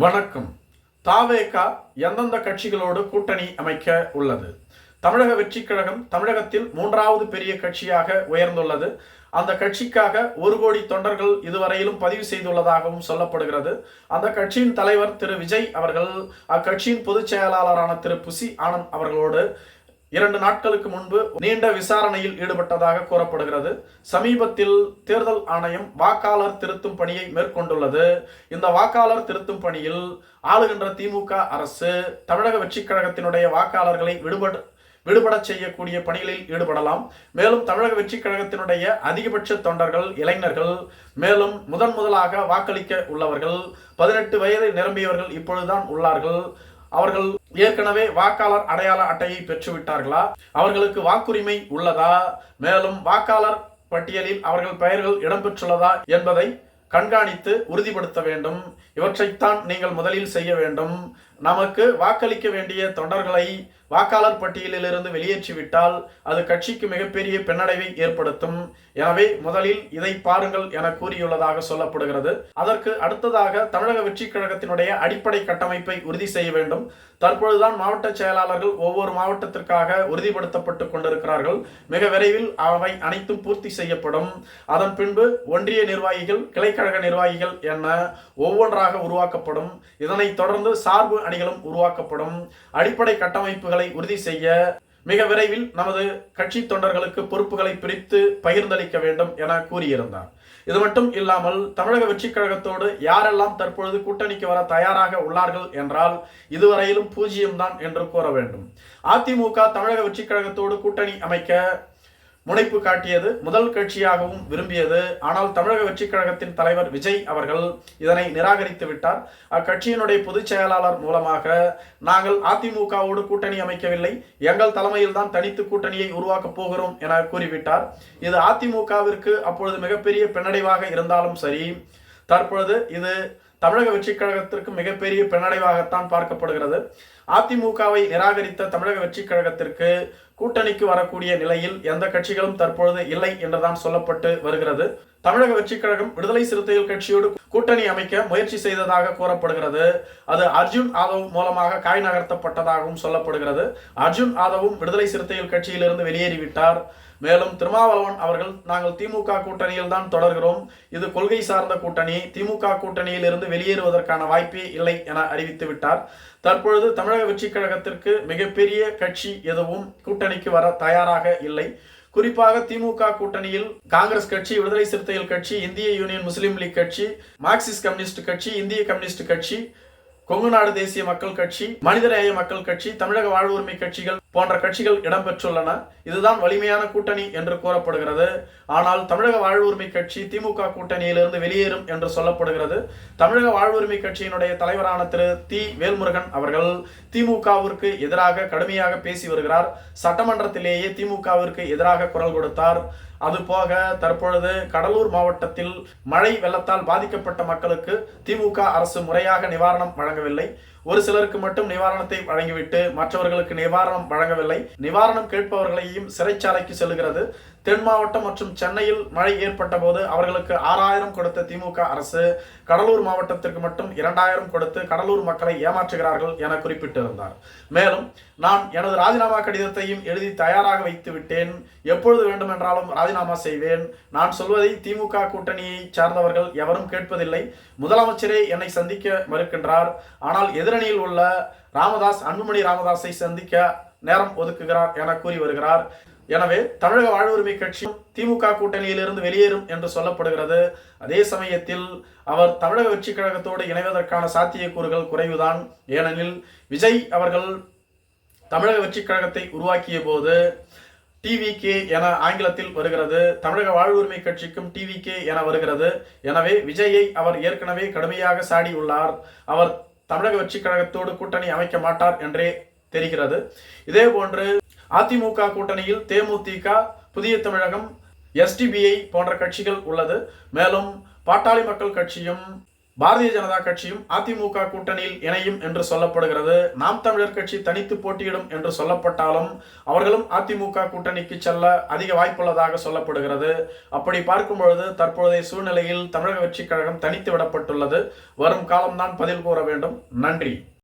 வணக்கம். தாவேகா எந்தெந்த கட்சிகளோடு கூட்டணி அமைக்க உள்ளது? தமிழக வெற்றி கழகம் தமிழகத்தில் மூன்றாவது பெரிய கட்சியாக உயர்ந்துள்ளது. அந்த கட்சிக்காக ஒரு கோடி தொண்டர்கள் இதுவரையிலும் பதிவு செய்துள்ளதாகவும் சொல்லப்படுகிறது. அந்த கட்சியின் தலைவர் திரு விஜய் அவர்கள் அக்கட்சியின் பொதுச் செயலாளரான திரு புசி ஆனந்த் அவர்களோடு இரண்டு நாட்களுக்கு முன்பு நீண்ட விசாரணையில் ஈடுபட்டதாக கூறப்படுகிறது. சமீபத்தில் தேர்தல் ஆணையம் வாக்காளர் திருத்தும் பணியை மேற்கொண்டுள்ளது. இந்த வாக்காளர் திருத்தும் பணியில் ஆளுகின்ற திமுக அரசு தமிழக வெற்றிக் கழகத்தினுடைய வாக்காளர்களை விடுபட விடுபட செய்யக்கூடிய பணிகளில் ஈடுபடலாம். மேலும் தமிழக வெற்றிக் கழகத்தினுடைய அதிகபட்ச தொண்டர்கள் இளைஞர்கள் மேலும் முதன் முதலாக வாக்களிக்க உள்ளவர்கள் பதினெட்டு வயதை நிரம்பியவர்கள் இப்பொழுதுதான் உள்ளார்கள். அவர்கள் ஏற்கனவே வாக்காளர் அடையாள அட்டையை பெற்றுவிட்டார்களா? அவர்களுக்கு வாக்குரிமை உள்ளதா? மேலும் வாக்காளர் பட்டியலில் அவர்கள் பெயர்கள் இடம்பெற்றுள்ளதா என்பதை கண்காணித்து உறுதிப்படுத்த வேண்டும். இவற்றைத்தான் நீங்கள் முதலில் செய்ய வேண்டும். நமக்கு வாக்களிக்க வேண்டிய தொண்டர்களை வாக்காளர் பட்டியலிலிருந்து வெளியேற்றிவிட்டால் அது கட்சிக்கு மிகப்பெரிய பின்னடைவை ஏற்படுத்தும். எனவே முதலில் இதை பாருங்கள் என கூறியுள்ளதாக சொல்லப்படுகிறது. அதற்கு அடுத்ததாக தமிழக வெற்றிக் கழகத்தினுடைய அடிப்படை கட்டமைப்பை உறுதி செய்ய வேண்டும். தற்பொழுதுதான் மாவட்ட செயலாளர்கள் ஒவ்வொரு மாவட்டத்திற்காக உறுதிப்படுத்தப்பட்டு கொண்டிருக்கிறார்கள். மிக விரைவில் அவை அனைத்தும் பூர்த்தி செய்யப்படும். அதன் பின்பு ஒன்றிய நிர்வாகிகள் கிளைக்கழக நிர்வாகிகள் என ஒவ்வொன்றாக உருவாக்கப்படும். இதனைத் தொடர்ந்து சார்பு அணிகளும் உருவாக்கப்படும். அடிப்படை கட்டமைப்புகளை உறுதி செய்ய மிக விரைவில் நமது கட்சி தொண்டர்களுக்கு பொறுப்புகளை பிரித்து பகிர்ந்தளிக்க வேண்டும் என கூறியிருந்தார். இது மட்டும் இல்லாமல் தமிழக வெற்றிக் கழகத்தோடு யாரெல்லாம் தற்பொழுது கூட்டணிக்கு வர தயாராக உள்ளார்கள் என்றால் இதுவரையிலும் பூஜ்ஜியம்தான் என்று கூற வேண்டும். அதிமுக தமிழக வெற்றிக் கழகத்தோடு கூட்டணி அமைக்க முனைப்பு காட்டியது முதல் கட்சியாகவும் விரும்பியது. ஆனால் தமிழக வெற்றிக் கழகத்தின் தலைவர் விஜய் அவர்கள் இதனை நிராகரித்து விட்டார். அக்கட்சியினுடைய பொதுச் செயலாளர் மூலமாக நாங்கள் அதிமுகவோடு கூட்டணி அமைக்கவில்லை. எங்கள் தலைமையில் தான் தனித்து கூட்டணியை உருவாக்கப் போகிறோம் என கூறிவிட்டார். இது அதிமுகவிற்கு அப்பொழுது மிகப்பெரிய பின்னடைவாக இருந்தாலும் சரி தற்பொழுது இது தமிழக வெற்றிக் கழகத்திற்கு மிகப்பெரிய பின்னடைவாகத்தான் பார்க்கப்படுகிறது. அதிமுகவை நிராகரித்த தமிழக வெற்றிக் கழகத்திற்கு கூட்டணிக்கு வரக்கூடிய நிலையில் எந்த கட்சிகளும் தற்பொழுது இல்லை என்றுதான் சொல்லப்பட்டு வருகிறது. தமிழக வெற்றிக் கழகம் விடுதலை சிறுத்தைகள் கட்சியோடு கூட்டணி அமைக்க முயற்சி செய்ததாக கூறப்படுகிறது. அது அர்ஜுன் ஆதவ் மூலமாக காய் நகர்த்தப்பட்டதாகவும் சொல்லப்படுகிறது. அர்ஜுன் ஆதவும் விடுதலை சிறுத்தைகள் கட்சியிலிருந்து வெளியேறிவிட்டார். மேலும் திருமாவளவன் அவர்கள் நாங்கள் திமுக கூட்டணியில் தான் தொடர்கிறோம். இது கொள்கை சார்ந்த கூட்டணி. திமுக கூட்டணியில் இருந்து வெளியேறுவதற்கான வாய்ப்பே இல்லை என அறிவித்து விட்டார் தற்பொழுது தமிழக வெற்றிக் கழகத்திற்கு மிகப்பெரிய கட்சி எதுவும் கூட்டணிக்கு வர தயாராக இல்லை. குறிப்பாக திமுக கூட்டணியில் காங்கிரஸ் கட்சி விடுதலை சிறுத்தைகள் கட்சி இந்திய யூனியன் முஸ்லீம் லீக் கட்சி மார்க்சிஸ்ட் கம்யூனிஸ்ட் கட்சி இந்திய கம்யூனிஸ்ட் கட்சி கொங்கு நாடு தேசிய மக்கள் கட்சி மனிதநேய மக்கள் கட்சி தமிழக வாழ்வுரிமை கட்சிகள் போன்ற கட்சிகள் இடம்பெற்றுள்ளன. இதுதான் வலிமையான கூட்டணி என்று கூறப்படுகிறது. ஆனால் தமிழக வாழ்வுரிமை கட்சி திமுக கூட்டணியிலிருந்து வெளியேறும் என்று சொல்லப்படுகிறது. தமிழக வாழ்வுரிமை கட்சியினுடைய தலைவரான திரு. தி. வேல்முருகன் அவர்கள் திமுகவிற்கு எதிராக கடுமையாக பேசி வருகிறார். சட்டமன்றத்திலேயே திமுகவிற்கு எதிராக குரல் கொடுத்தார். அது போக தற்பொழுது கடலூர் மாவட்டத்தில் மழை வெள்ளத்தால் பாதிக்கப்பட்ட மக்களுக்கு திமுக அரசு முறையாக நிவாரணம் வழங்கவில்லை. ஒரு சிலருக்கு மட்டும் நிவாரணத்தை வழங்கிவிட்டு மற்றவர்களுக்கு நிவாரணம் வழங்கவில்லை. நிவாரணம் கேட்பவர்களையும் சிறைச்சாலைக்கு செல்கிறது தென் மாவட்டம் மற்றும் சென்னையில் மழை ஏற்பட்ட போது அவர்களுக்கு ஆறாயிரம் கொடுத்த திமுக அரசு கடலூர் மாவட்டத்திற்கு மட்டும் இரண்டாயிரம் கொடுத்து கடலூர் மக்களை ஏமாற்றுகிறார்கள் என குறிப்பிட்டிருந்தார். மேலும் நான் எனது ராஜினாமா கடிதத்தையும் எழுதி தயாராக வைத்து விட்டேன். எப்பொழுது வேண்டுமென்றாலும் ராஜினாமா செய்வேன். நான் சொல்வதை திமுக கூட்டணியை சார்ந்தவர்கள் எவரும் கேட்பதில்லை. முதலமைச்சரே என்னை சந்திக்க மறுக்கின்றார். ஆனால் எதிரணியில் உள்ள ராமதாஸ் அன்புமணி ராமதாஸை சந்திக்க நேரம் ஒதுக்குகிறார் என கூறி வருகிறார். எனவே தமிழக வாழ்வுரிமை கட்சி திமுக கூட்டணியிலிருந்து வெளியேறும் என்று சொல்லப்படுகிறது. அதே சமயத்தில் அவர் தமிழக வெற்றி கழகத்தோடு இணைவதற்கான சாத்தியக்கூறுகள் குறைவுதான். ஏனெனில் விஜய் அவர்கள் தமிழக வெற்றி கழகத்தை உருவாக்கிய போது டிவிகே என ஆங்கிலத்தில் வருகிறது. தமிழக வாழ்வுரிமை கட்சிக்கும் டிவிகே என வருகிறது. எனவே விஜயை அவர் ஏற்கனவே கடுமையாக சாடியுள்ளார் அவர் தமிழக வெற்றி கழகத்தோடு கூட்டணி அமைக்க மாட்டார் என்றே தெரிகிறது. இதே போன்று அதிமுக கூட்டணியில் தேமுதிக புதிய தமிழகம் எஸ்டிபிஐ போன்ற கட்சிகள் உள்ளது. மேலும் பாட்டாளி மக்கள் கட்சியும் பாரதிய ஜனதா கட்சியும் அதிமுக கூட்டணியில் இணையும் என்று சொல்லப்படுகிறது. நாம் தமிழர் கட்சி தனித்து போட்டியிடும் என்று சொல்லப்பட்டாலும் அவர்களும் அதிமுக கூட்டணிக்கு செல்ல அதிக வாய்ப்புள்ளதாக சொல்லப்படுகிறது. அப்படி பார்க்கும் பொழுது தற்போதைய சூழ்நிலையில் தமிழக வெற்றிக் கழகம் தனித்து விடப்பட்டுள்ளது. வரும் காலம்தான் பதில் கூற வேண்டும். நன்றி.